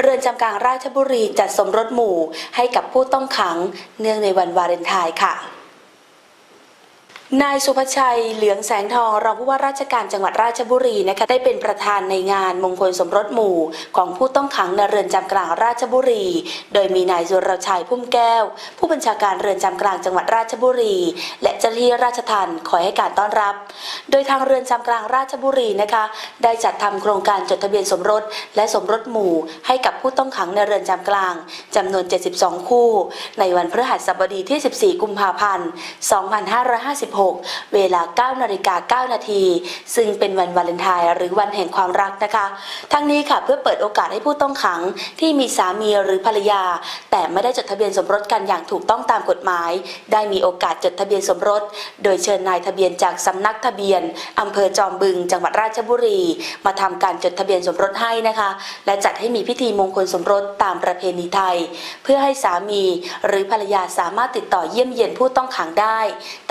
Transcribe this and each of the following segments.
เรือนจำกลางราชบุรีจัดสมรสหมู่ให้กับผู้ต้องขัง เนื่องในวันวาเลนไทน์ค่ะ นายสุภชัยเหลืองแสงทองรองผู้ว่าราชการจังหวัดราชบุรีนะคะได้เป็นประธานในงานมงคลสมรสหมู่ ของผู้ต้องขังในเรือนจำกลางราชบุรี โดยมีนายสุรชัยพุ่มแก้ว ผู้บัญชาการเรือนจำกลางจังหวัดราชบุรี และเจ้าหน้าที่ราชทัณฑ์คอยให้การต้อนรับ โดยทางเรือนจำกลางราชบุรีนะคะได้จัดทำโครงการจดทะเบียนสมรส และสมรสหมู่ ให้กับผู้ต้องขังในเรือนจำกลางจำนวน 72 คู่ ในวันพฤหัสบดีที่ 14 กุมภาพันธ์ 2556เวลา 9 นาฬิกา 9 นาที ซึ่งเป็นวันวาเลนไทน์หรือวันแห่งความรักนะคะ ทั้งนี้ค่ะเพื่อเปิดโอกาสให้ผู้ต้องขังที่มีสามีหรือภรรยา แต่ไม่ได้จดทะเบียนสมรสกันอย่างถูกต้องตามกฎหมาย ได้มีโอกาสจดทะเบียนสมรส โดยเชิญนายทะเบียนจากสำนักทะเบียนอำเภอจอมบึง จังหวัดราชบุรี มาทำการจดทะเบียนสมรสให้นะคะ และจัดให้มีพิธีมงคลสมรสตามประเพณีไทย เพื่อให้สามีหรือภรรยาสามารถติดต่อเยี่ยมเยียนผู้ต้องขังได้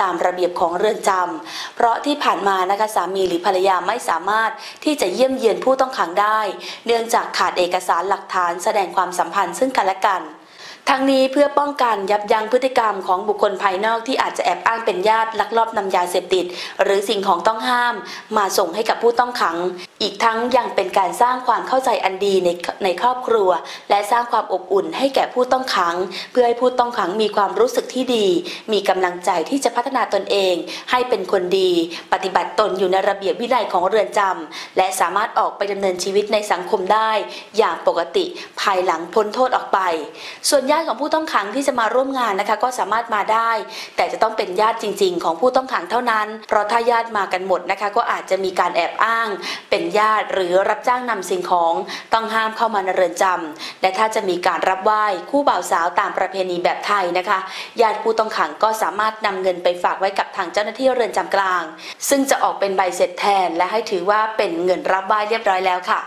ตามระเบียบของเรือนจำเพราะที่ผ่านมานะคะสามีหรือภรรยาไม่สามารถที่จะเยี่ยมเยียนผู้ต้องขังได้ เนื่องจากขาดเอกสารหลักฐานแสดงความสัมพันธ์ซึ่งกันและกันทั้งนี้เพื่อป้องกันยับยั้งพฤติกรรมของบุคคลภายนอกที่อาจจะแอบอ้างเป็นญาติลักลอบนำยาเสพติด หรือสิ่งของต้องห้าม มาส่งให้กับผู้ต้องขัง อีกทั้งยังเป็นการสร้างความเข้าใจอันดีในในครอบครัว และสร้างความอบอุ่นให้แก่ผู้ต้องขัง เพื่อให้ผู้ต้องขังมีความรู้สึกที่ดี มีกำลังใจที่จะพัฒนาตนเอง ให้เป็นคนดี ปฏิบัติตนอยู่ในระเบียบวินัยของเรือนจำและสามารถออกไปดำเนินชีวิตในสังคมได้ อย่างปกติภายหลังพ้นโทษออกไป ส่วนญาติของผู้ต้องขังที่จะมาร่วมงานนะคะ ก็สามารถมาได้ แต่จะต้องเป็นญาติจริง ๆ ของผู้ต้องขังเท่านั้น เพราะถ้าญาติมากันหมดนะคะ ก็อาจจะมีการแอบอ้างเป็นญาติหรือรับจ้างนำสิ่งของต้องห้ามเข้ามาในเรือนจำและถ้าจะมีการรับไหว้คู่บ่าวสาวตามประเพณีแบบไทยนะคะญาติผู้ต้องขังก็สามารถนำเงินไปฝากไว้กับทางเจ้าหน้าที่เรือนจำกลาง ซึ่งจะออกเป็นใบเสร็จแทน และให้ถือว่าเป็นเงินรับไหว้เรียบร้อยแล้วค่ะ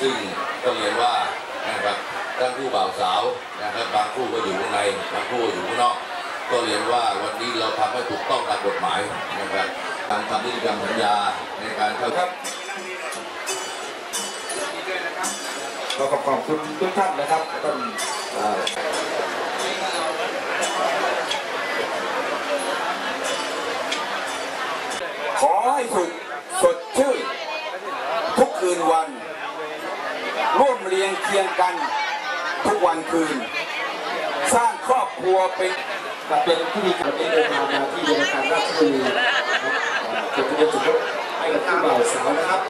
ซึ่งก็เรียนว่านะครับทั้งคู่บ่าวสาวนะครับบางคู่ก็อยู่ข้างในบางคู่อยู่ข้างนอก ก็เรียนว่าวันนี้เราทำให้ถูกต้องตามกฎหมายนะครับการทำนิติกรรมสัญญาในการเข้าครับ ก็ขอบคุณทุกท่านนะครับท่านขอให้สุขสดชื่นทุกคืนวัน ร่วมเรียงเคียงกันทุกวันคืน สร้างครอบครัวเป็นเป็นพิธีกรรเดินทางมาที่เรือนจำราชบุรีนะครับจดทะเบียนสมร